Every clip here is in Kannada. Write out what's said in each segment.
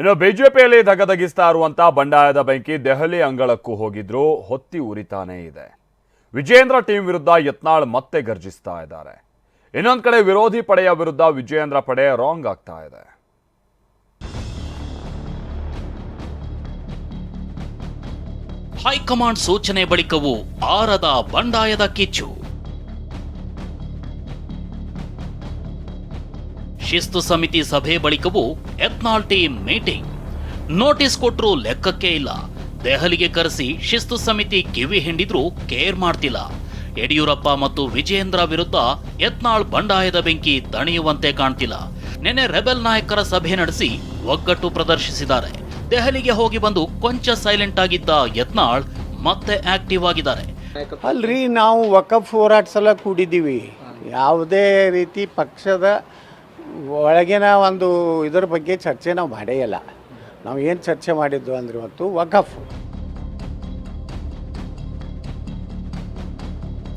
ಇನ್ನು ಬಿಜೆಪಿಯಲ್ಲಿ ಧಗಧಗಿಸ್ತಾ ಇರುವಂಥ ಬಂಡಾಯದ ಬೆಂಕಿ ದೆಹಲಿ ಅಂಗಳಕ್ಕೂ ಹೋಗಿದ್ರು, ಹೊತ್ತಿ ಉರಿತಾನೇ ಇದೆ. ವಿಜೇಂದ್ರ ಟೀಮ್ ವಿರುದ್ಧ ಯತ್ನಾಳ್ ಮತ್ತೆ ಗರ್ಜಿಸ್ತಾ ಇದ್ದಾರೆ. ಇನ್ನೊಂದು ಕಡೆ ವಿರೋಧಿ ಪಡೆಯ ವಿರುದ್ಧ ವಿಜಯೇಂದ್ರ ಪಡೆ ರಾಂಗ್ ಆಗ್ತಾ ಇದೆ. ಹೈಕಮಾಂಡ್ ಸೂಚನೆ ಬಳಿಕವೂ ಆರದ ಬಂಡಾಯದ ಕಿಚ್ಚು. ಶಿಸ್ತು ಸಮಿತಿ ಸಭೆ ಬಳಿಕವೂ ಎತ್ನಾಲ್ ಟೀಮ್ ಮೀಟಿಂಗ್. ನೋಟಿಸ್ ಕೊಟ್ಟರೂ ಲೆಕ್ಕಕ್ಕೆ ಇಲ್ಲ. ದೆಹಲಿಗೆ ಕರೆಸಿ ಶಿಸ್ತು ಸಮಿತಿ ಕಿವಿ ಹಿಂಡಿದ್ರೂ ಕೇರ್ ಮಾಡ್ತಿಲ್ಲ. ಯಡಿಯೂರಪ್ಪ ಮತ್ತು ವಿಜಯೇಂದ್ರ ವಿರುದ್ಧ ಯತ್ನಾಳ್ ಬಂಡಾಯದ ಬೆಂಕಿ ತಣಿಯುವಂತೆ ಕಾಣ್ತಿಲ್ಲ. ನಿನ್ನೆ ರೆಬೆಲ್ ನಾಯಕರ ಸಭೆ ನಡೆಸಿ ಒಗ್ಗಟ್ಟು ಪ್ರದರ್ಶಿಸಿದ್ದಾರೆ. ದೆಹಲಿಗೆ ಹೋಗಿ ಬಂದು ಕೊಂಚ ಸೈಲೆಂಟ್ ಆಗಿದ್ದ ಯತ್ನಾಳ್ ಮತ್ತೆ ಆಕ್ಟಿವ್ ಆಗಿದ್ದಾರೆ. ಅಲ್ರಿ, ನಾವು ವಕಫ್ ಹೋರಾಟ ಸಲ ಕೂಡಿದ್ದೀವಿ. ಯಾವುದೇ ರೀತಿ ಪಕ್ಷದ ಒಳಗಿನ ಒಂದು ಇದರ ಬಗ್ಗೆ ಚರ್ಚೆ ನಾವು ಮಾಡೇ ಇಲ್ಲ ನಾವು ಏನು ಚರ್ಚೆ ಮಾಡಿದ್ದು ಅಂದ್ರೆ ಇವತ್ತು ವಕಫ್.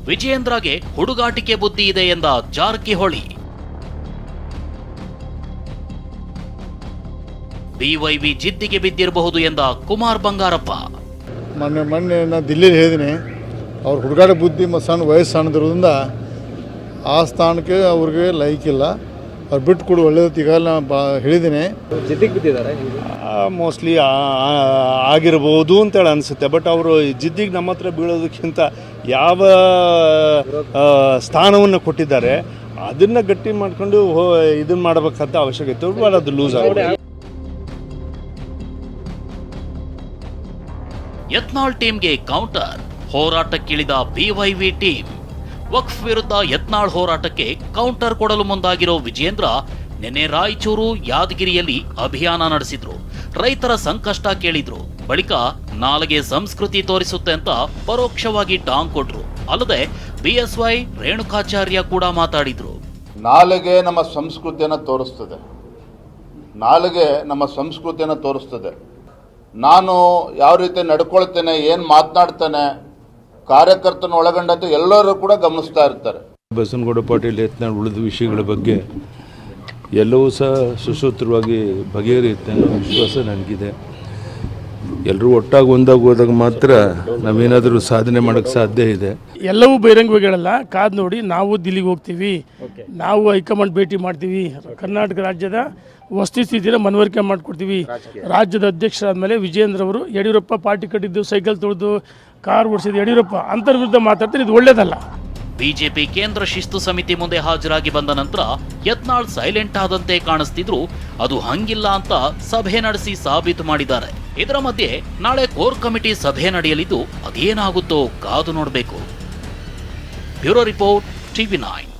ವಿಜಯೇಂದ್ರಗೆ ಹುಡುಗಾಟಿಕೆ ಬುದ್ಧಿ ಇದೆ ಎಂದ ಜಾರಕಿಹೊಳಿ. ಬಿವೈವಿ ಜಿದ್ದಿಗೆ ಬಿದ್ದಿರಬಹುದು ಎಂದ ಕುಮಾರ್ ಬಂಗಾರಪ್ಪ. ಮೊನ್ನೆ ಮೊನ್ನೆ ನಾನು ದಿಲ್ಲಿಲಿ ಹೇಳಿದ್ದೀನಿ ಅವ್ರ ಹುಡುಗಾಟ ಬುದ್ಧಿ ಮತ್ತು ಸಣ್ಣ ವಯಸ್ಸು ಸಣ್ಣದಿರೋದ್ರಿಂದ ಆ ಸ್ಥಾನಕ್ಕೆ ಅವ್ರಿಗೆ ಲೈಕ್ ಇಲ್ಲ ಅವ್ರು ಬಿಟ್ಟು ಕೊಡು ಒಳ್ಳೇದು ಈಗ ನಾನು ಬಾ ಹೇಳಿದ್ದೀನಿ. ಮೋಸ್ಟ್ಲಿ ಆಗಿರ್ಬೋದು ಅಂತೇಳಿ ಅನಿಸುತ್ತೆ ಬಟ್ ಅವರು ಜಿದ್ದಿಗೆ ನಮ್ಮ ಹತ್ರ ಬೀಳೋದಕ್ಕಿಂತ ಯಾವ ಸ್ಥಾನವನ್ನು ಕೊಟ್ಟಿದ್ದಾರೆ ಅದನ್ನು ಗಟ್ಟಿ ಮಾಡ್ಕೊಂಡು ಇದನ್ನು ಮಾಡಬೇಕಂತ ಅವಶ್ಯಕತೆ ಭಾಳ ಅದು ಲೂಸ್ ಆಗಿದೆ. ಯತ್ನಾಳ್ ಟೀಮ್ಗೆ ಕೌಂಟರ್ ಹೋರಾಟಕ್ಕಿಳಿದ ವಿ ಟೀಮ್ ವಕ್ಫ್ ವಿರುದ್ಧ ಯತ್ನಾಳ್ ಹೋರಾಟಕ್ಕೆ ಕೌಂಟರ್ ಕೊಡಲು ಮುಂದಾಗಿರೋ ವಿಜೇಂದ್ರ ನಿನ್ನೆ ರಾಯಚೂರು ಯಾದಗಿರಿಯಲ್ಲಿ ಅಭಿಯಾನ ನಡೆಸಿದ್ರು. ರೈತರ ಸಂಕಷ್ಟ ಕೇಳಿದ್ರು. ಬಳಿಕ ನಾಲೆಗೆ ಸಂಸ್ಕೃತಿ ತೋರಿಸುತ್ತೆ ಅಂತ ಪರೋಕ್ಷವಾಗಿ ಟಾಂಗ್ ಕೊಟ್ರು. ಅಲ್ಲದೆ ಬಿಎಸ್ವೈ ರೇಣುಕಾಚಾರ್ಯ ಕೂಡ ಮಾತಾಡಿದ್ರು. ನಾಲಿಗೆ ನಮ್ಮ ಸಂಸ್ಕೃತಿಯನ್ನು ತೋರಿಸ್ತದೆ. ನಾಲಿಗೆ ನಮ್ಮ ಸಂಸ್ಕೃತಿಯನ್ನು ತೋರಿಸ್ತದೆ. ನಾನು ಯಾವ ರೀತಿ ನಡ್ಕೊಳ್ತೇನೆ, ಏನು ಮಾತನಾಡ್ತೇನೆ ಕಾರ್ಯಕರ್ತನ ಒಳಗೊಂಡಂತೆ ಎಲ್ಲರೂ ಕೂಡ ಗಮನಿಸ್ತಾ ಇರ್ತಾರೆ. ಬಸನಗೌಡ ಪಾಟೀಲ್ ಯತ್ನಾಳ್ ಉಳಿದ ವಿಷಯಗಳ ಬಗ್ಗೆ ಎಲ್ಲವೂ ಸಹ ಸುಸೂತ್ರವಾಗಿ ಬಗೆಹರಿಯುತ್ತೆ ಅನ್ನೋ ವಿಶ್ವಾಸ ನನಗಿದೆ. ಎಲ್ಲರೂ ಒಟ್ಟಾಗಿ ಒಂದಾಗಿ ಹೋದಾಗ ಮಾತ್ರ ನಾವೇನಾದರೂ ಸಾಧನೆ ಮಾಡೋಕ್ಕೆ ಸಾಧ್ಯ ಇದೆ. ಎಲ್ಲವೂ ಬಹಿರಂಗವಾಗಿ ಹೇಳಲ್ಲ ಕಾದ್ ನೋಡಿ ನಾವು ದಿಲ್ಲಿಗೆ ಹೋಗ್ತೀವಿ. ನಾವು ಹೈಕಮಾಂಡ್ ಭೇಟಿ ಮಾಡ್ತೀವಿ. ಕರ್ನಾಟಕ ರಾಜ್ಯದ ವಸ್ತು ಸ್ಥಿತಿನ ಮನವರಿಕೆ ಮಾಡಿಕೊಡ್ತೀವಿ. ರಾಜ್ಯದ ಅಧ್ಯಕ್ಷರಾದ್ಮೇಲೆ ವಿಜೇಂದ್ರ ಅವರು, ಯಡಿಯೂರಪ್ಪ ಪಾರ್ಟಿ ಕಟ್ಟಿದ್ದು, ಸೈಕಲ್ ತೊಳೆದು ಕಾರ್ ಓಡಿಸಿದ್ದು ಯಡಿಯೂರಪ್ಪ. ಅಂತರ ವಿರುದ್ಧ ಮಾತಾಡ್ತಾರೆ, ಇದು ಒಳ್ಳೇದಲ್ಲ. ಬಿಜೆಪಿ ಕೇಂದ್ರ ಶಿಸ್ತು ಸಮಿತಿ ಮುಂದೆ ಹಾಜರಾಗಿ ಬಂದ ನಂತರ ಯತ್ನಾಳ್ ಸೈಲೆಂಟ್ ಆದಂತೆ ಕಾಣಿಸ್ತಿದ್ರು. ಅದು ಹಂಗಿಲ್ಲ ಅಂತ ಸಭೆ ನಡೆಸಿ ಸಾಬೀತು ಮಾಡಿದ್ದಾರೆ. ಇದರ ಮಧ್ಯೆ ನಾಳೆ ಕೋರ್ ಕಮಿಟಿ ಸಭೆ ನಡೆಯಲಿದ್ದು ಅದೇನಾಗುತ್ತೋ ಕಾದು ನೋಡಬೇಕು. Bureau report TV nine.